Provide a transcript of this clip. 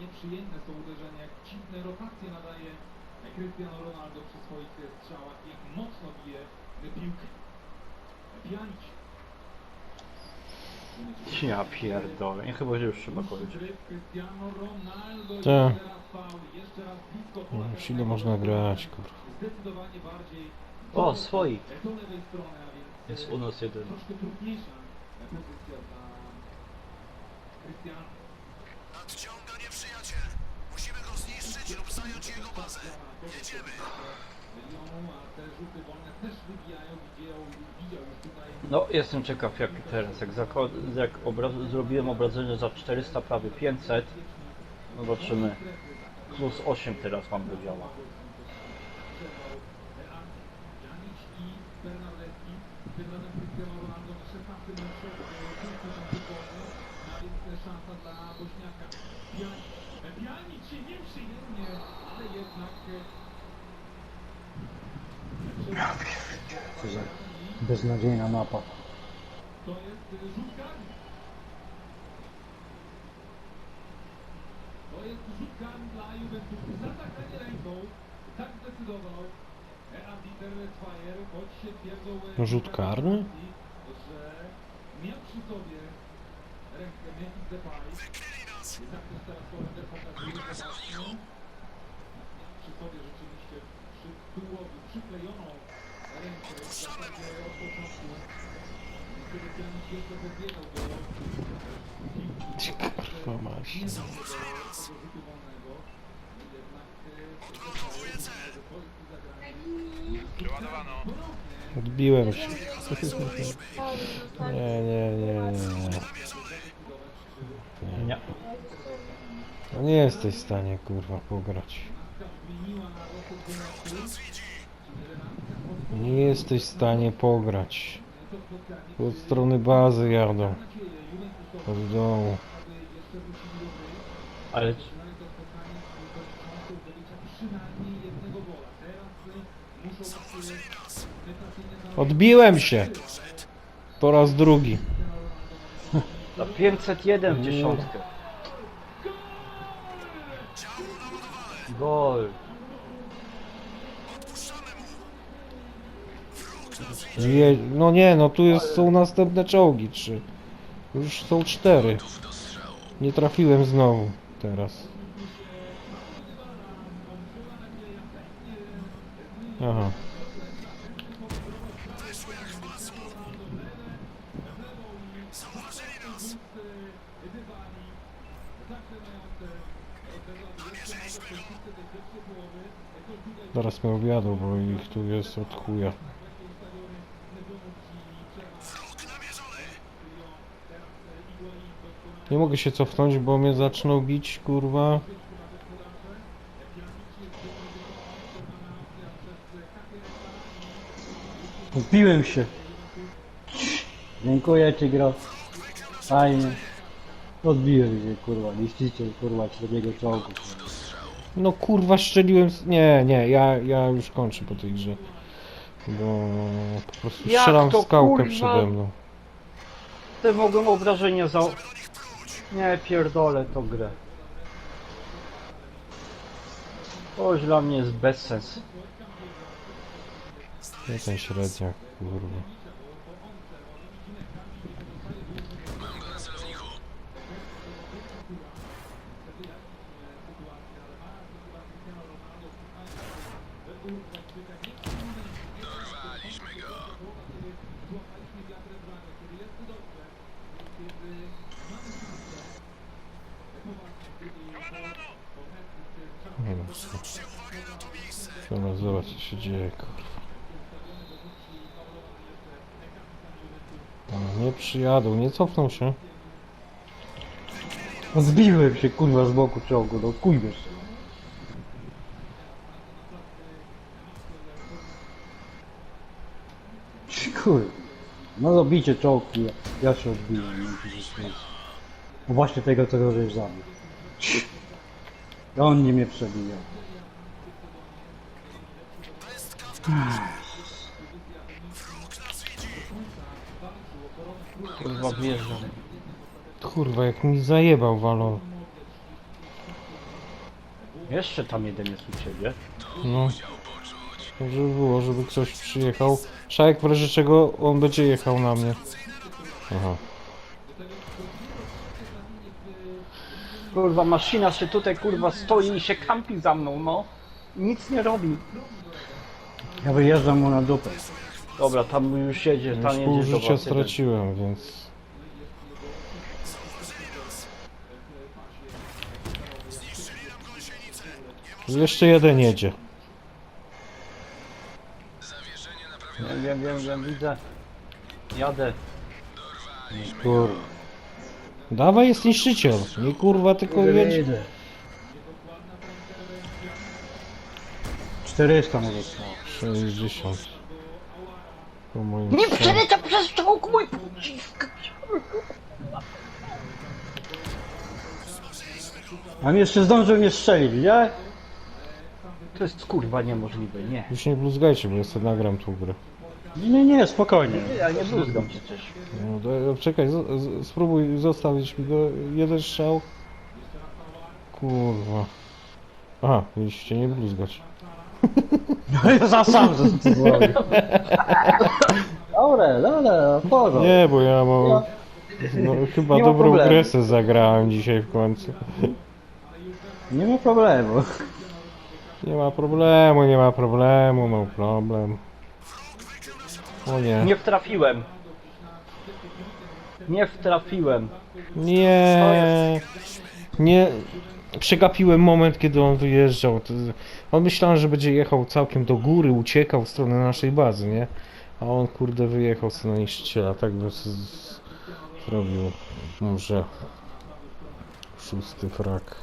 nieprzyjemne są uderzenia, jak dziwne rotacje nadaje Cristiano Ronaldo przy swoich e, strzałach, jak mocno bije e, piłkę. Pjanić. Ja pierdolę, nie chyba, że już trzeba kończyć. Cristiano Ronaldo. Tak. Teraz faul. Jeszcze raz blisko pola Już ile karnego. można grać, kurwa. Zdecydowanie bardziej O, swoich. do lewej strony, a więc e, Jest u nas jeden. troszkę trudniejsza e, pozycja dla Cristiano. Nadciąga nieprzyjaciel. Musimy go zniszczyć lub zająć jego bazę. Jedziemy. No, jestem ciekaw jak teraz, jak, zako- jak obraz zrobiłem obrażenie za 400, prawie 500, zobaczymy. Plus 8 teraz mam do działa. Janic i Bernardeschi. Tym razem Cristiano Ronaldo na 16 metrze piłkę tam wykonał, a więc szansa dla Bośniaka. Pjanic, Pjanic się nieprzyjemnie, ale jednak Co za beznadziejna mapa. to jest rzut karny. To jest rzut karny dla Juventusu. Zatakanie ręką. Tak zdecydował Arbiter Fire, choć się twierdzą... rzut karny? Że miał przy sobie rękę Memphis Depay. Wykryli nas. Jak też teraz Holender pokazuje, zobaczmy. Przy sobie rzeczywiście przy tułowi przyklejoną rękę w zasadzie od początku. Kiedy Pjanic jeszcze podbiegał do piłki. Kurwa. Nie zauważyli nas. Odblokowuję cel. do pozycji zagrania. Przeładowano. Ponownie Odbiłem się. Nie, nie, nie, nie. Namierzony. Nie. No nie jesteś w stanie, kurwa, pograć. zmieniła Nie jesteś w stanie pograć. Od strony bazy jadą. Od dołu. Ale. Odbiłem się! Po raz drugi. za 501 w dziesiątkę. Gol. Odpuszczamy mu. Wróg nas widzi. Je, no nie, no tu jest, są następne czołgi, trzy. Już są cztery. Nie trafiłem znowu teraz. Aha. Zaraz mnie objadą, bo ich tu jest od chuja. Nie mogę się cofnąć, bo mnie zaczną bić, kurwa. Upiłem się. Dziękuję ci gro. Fajnie. Odbiłem się kurwa, niszczyciel kurwa średniego czołgu. No kurwa, strzeliłem. z- Nie, nie, ja, ja już kończę po tej grze. Bo po prostu Jak strzelam to, skałkę kurwa? przede mną. Te mogłem obrażenia za... Nie pierdolę tą grę. To dla mnie jest bezsens. Nie ten średniak, kurwa. Mam go na celowniku. Dorwaliśmy go. Nie wiem, co. Zwróćcie uwagę na to miejsce. Trzeba zobaczyć, co się dzieje, kurwa. No, Nie przyjadą, nie cofną się. Odbiłem się kurwa z boku czołgu, no kujesz. Kurwa. No zabicie czołgi, ja, ja się odbiłem. No, to jest- no właśnie tego, żeś zabił. On nie mnie przebijał. Kurwa wjeżdżam. Kurwa, jak mi zajebał walon. Jeszcze tam jeden jest u ciebie. No. Żeby było, żeby ktoś przyjechał. Szajek w razie czego on będzie jechał na mnie. Aha. Kurwa, maszyna się tutaj kurwa stoi i się kampi za mną, no. Nic nie robi. Ja wyjeżdżam mu na dupę. Dobra, tam już jedzie, tam Już pół jedzie do życia was jeden. straciłem, więc... Jeszcze jeden jedzie. Wiem, wiem, wiem, wiem, widzę. Jadę. Kurwa. Dawaj jest niszczyciel. Nie kurwa, tylko jedź. Jedę. 400 mu zostało. 60. Po moim Nie przeleciał przez czołg mój pocisk! A mi jeszcze zdążył mnie strzelić, nie? To jest kurwa niemożliwe, nie. Już nie bluzgajcie, bo ja sobie nagram tą grę. Nie, nie, nie, spokojnie. Ja nie bluzgam przecież. No, do, czekaj, z, z, spróbuj zostawić mi go jeden strzał. Kurwa. Aha, mieliście nie bluzgać. No ja za sam zrobię. Dobre, dobra, porządek. Nie, bo ja mam... No, chyba Nie ma dobrą problemu. grę se zagrałem dzisiaj w końcu. Nie ma problemu. Nie ma problemu, nie ma problemu, no problem. O nie. Nie wtrafiłem. Nie wtrafiłem. Nie. Nie przegapiłem moment, kiedy on wyjeżdżał. On myślałem, że będzie jechał całkiem do góry, uciekał w stronę naszej bazy, nie? A on kurde wyjechał w stronę niszczyciela, tak by zrobił. Dobrze. Szósty frak.